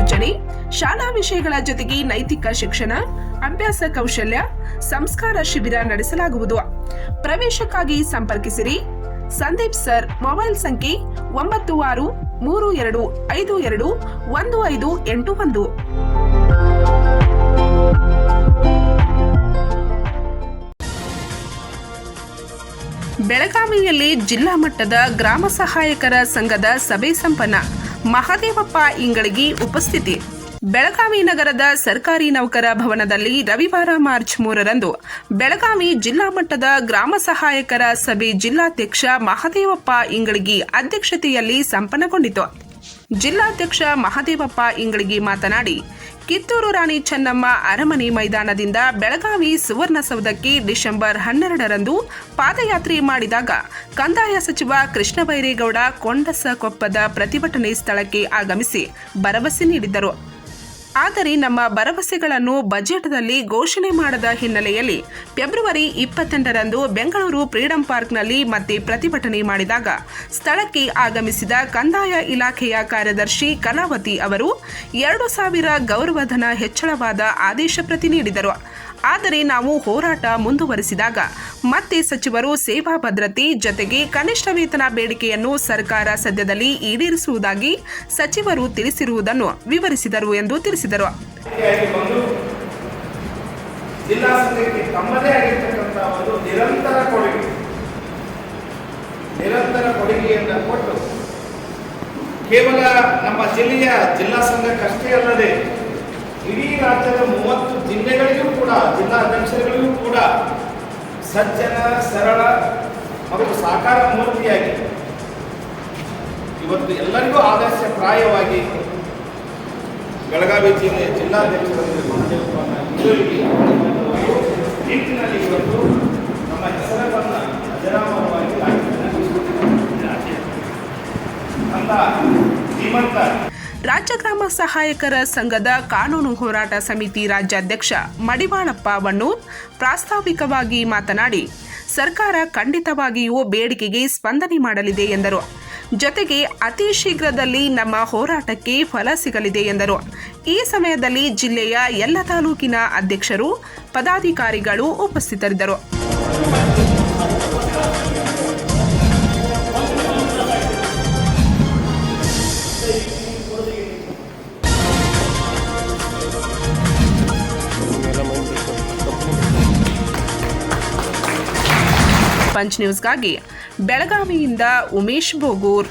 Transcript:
ಸೂಚನೆ ಶಾಲಾ ವಿಷಯಗಳ ಜೊತೆಗೆ ನೈತಿಕ ಶಿಕ್ಷಣ, ಅಭ್ಯಾಸ ಕೌಶಲ್ಯ, ಸಂಸ್ಕಾರ ಶಿಬಿರ ನಡೆಸಲಾಗುವುದು. ಪ್ರವೇಶಕ್ಕಾಗಿ ಸಂಪರ್ಕಿಸಿರಿ. ಸಂದೀಪ್ ಸರ್, ಮೊಬೈಲ್ ಸಂಖ್ಯೆ ಒಂಬತ್ತು ಆರು, ಮೂರು ಎರಡು ಐದು ಎರಡು, ಒಂದು ಐದು ಎಂಟು ಒಂದು. ಬೆಳಗಾವಿಯಲ್ಲಿ ಜಿಲ್ಲಾ ಮಟ್ಟದ ಗ್ರಾಮ ಸಹಾಯಕರ ಸಂಘದ ಸಭೆ ಸಂಪನ್ನ. ಮಹಾದೇವಪ್ಪ ಇಂಗಳಗಿ ಉಪಸ್ಥಿತಿ. ಬೆಳಗಾವಿ ನಗರದ ಸರ್ಕಾರಿ ನೌಕರ ಭವನದಲ್ಲಿ ರವಿವಾರ ಮಾರ್ಚ್ ಮೂರರಂದು ಬೆಳಗಾವಿ ಜಿಲ್ಲಾ ಮಟ್ಟದ ಗ್ರಾಮ ಸಹಾಯಕರ ಸಭೆ ಜಿಲ್ಲಾಧ್ಯಕ್ಷ ಮಹಾದೇವಪ್ಪ ಇಂಗಳಗಿ ಅಧ್ಯಕ್ಷತೆಯಲ್ಲಿ ಸಂಪನ್ನಗೊಂಡಿತು. ಜಿಲ್ಲಾಧ್ಯಕ್ಷ ಮಹಾದೇವಪ್ಪ ಇಂಗಳಗಿ ಮಾತನಾಡಿ ಕಿತ್ತೂರು ರಾಣಿ ಚೆನ್ನಮ್ಮ ಅರಮನೆ ಮೈದಾನದಿಂದ ಬೆಳಗಾವಿ ಸುವರ್ಣಸೌಧಕ್ಕೆ ಡಿಸೆಂಬರ್ ಹನ್ನೆರಡರಂದು ಪಾದಯಾತ್ರೆ ಮಾಡಿದಾಗ ಕಂದಾಯ ಸಚಿವ ಕೃಷ್ಣ ಬೈರೇಗೌಡ ಕೊಂಡಸಕೊಪ್ಪದ ಪ್ರತಿಭಟನೆ ಸ್ಥಳಕ್ಕೆ ಆಗಮಿಸಿ ಭರವಸೆ ನೀಡಿದ್ದರು ಆದರೆ ನಮ್ಮ ಭರವಸೆಗಳನ್ನು ಬಜೆಟ್ನಲ್ಲಿ ಘೋಷಣೆ ಮಾಡದ ಹಿನ್ನೆಲೆಯಲ್ಲಿ ಫೆಬ್ರವರಿ ಇಪ್ಪತ್ತೆಂಟರಂದು ಬೆಂಗಳೂರು ಫ್ರೀಡಂ ಪಾರ್ಕ್ನಲ್ಲಿ ಮತ್ತೆ ಪ್ರತಿಭಟನೆ ಮಾಡಿದಾಗ ಸ್ಥಳಕ್ಕೆ ಆಗಮಿಸಿದ ಕಂದಾಯ ಇಲಾಖೆಯ ಕಾರ್ಯದರ್ಶಿ ಕಲಾವತಿ ಅವರು ಎರಡು ಸಾವಿರ ಗೌರವಧನ ಹೆಚ್ಚಳವಾದ ಆದೇಶ ಪ್ರತಿ ನೀಡಿದರು ಆದರೆ ನಾವು ಹೋರಾಟ ಮುಂದುವರಿಸಿದಾಗ ಮತ್ತೆ ಸಚಿವರು ಸೇವಾ ಭದ್ರತೆ ಜತೆಗೆ ಕನಿಷ್ಠ ವೇತನ ಬೇಡಿಕೆಯನ್ನು ಸರ್ಕಾರ ಸದ್ಯದಲ್ಲಿ ಈಡೇರಿಸುವುದಾಗಿ ಸಚಿವರು ತಿಳಿಸಿರುವುದನ್ನು ವಿವರಿಸಿದರು ಎಂದು ತಿಳಿಸಿದರು. ಜಿಲ್ಲಾ ಸಂಘಕ್ಕೆ ತಮ್ಮದೇ ಆಗಿರ್ತಕ್ಕಂತಹ ಒಂದು ನಿರಂತರ ಕೊಡುಗೆ, ನಿರಂತರ ಕೊಡುಗೆಯನ್ನು ಕೊಟ್ಟು ಕೇವಲ ನಮ್ಮ ಜಿಲ್ಲೆಯ ಜಿಲ್ಲಾ ಸಂಘಕ್ಕಷ್ಟೇ ಅಲ್ಲದೆ ಇಡೀ ರಾಜ್ಯದ ಮೂವತ್ತು ಜಿಲ್ಲೆಗಳಿಗೂ ಕೂಡ ಜಿಲ್ಲಾ ಅಧ್ಯಕ್ಷರುಗಳಿಗೂ ಕೂಡ ಸಜ್ಜನ, ಸರಳ ಮತ್ತು ಸಾಕಾರ ಮೂರ್ತಿಯಾಗಿ ಇವತ್ತು ಎಲ್ಲರಿಗೂ ಆದರ್ಶಪ್ರಾಯವಾಗಿ ಬೆಳಗಾವಿ ಜಿಲ್ಲೆ ನಿಟ್ಟಿನಲ್ಲಿ ಇವತ್ತು ನಮ್ಮ ಹೆಸರನ್ನು ಅಜರಾಮರವಾಗಿ ಅಂತ ಶ್ರೀಮಂತ ರಾಜ್ಯ ಗ್ರಾಮ ಸಹಾಯಕರ ಸಂಘದ ಕಾನೂನು ಹೋರಾಟ ಸಮಿತಿ ರಾಜ್ಯಾಧ್ಯಕ್ಷ ಮಡಿವಾಳಪ್ಪ ವಣ್ಣೂರ್ ಪ್ರಾಸ್ತಾವಿಕವಾಗಿ ಮಾತನಾಡಿ, ಸರ್ಕಾರ ಖಂಡಿತವಾಗಿಯೂ ಬೇಡಿಕೆಗೆ ಸ್ಪಂದನೆ ಮಾಡಲಿದೆ ಎಂದರು. ಜೊತೆಗೆ ಅತಿ ಶೀಘ್ರದಲ್ಲಿ ನಮ್ಮ ಹೋರಾಟಕ್ಕೆ ಫಲ ಸಿಗಲಿದೆ ಎಂದರು. ಈ ಸಮಯದಲ್ಲಿ ಜಿಲ್ಲೆಯ ಎಲ್ಲ ತಾಲೂಕಿನ ಅಧ್ಯಕ್ಷರು, ಪದಾಧಿಕಾರಿಗಳು ಉಪಸ್ಥಿತರಿದ್ದರು. ಪಂಚ್ ನ್ಯೂಸ್ಗಾಗಿ ಬೆಳಗಾವಿಯಿಂದ ಉಮೇಶ್ ಬೋಗೂರ್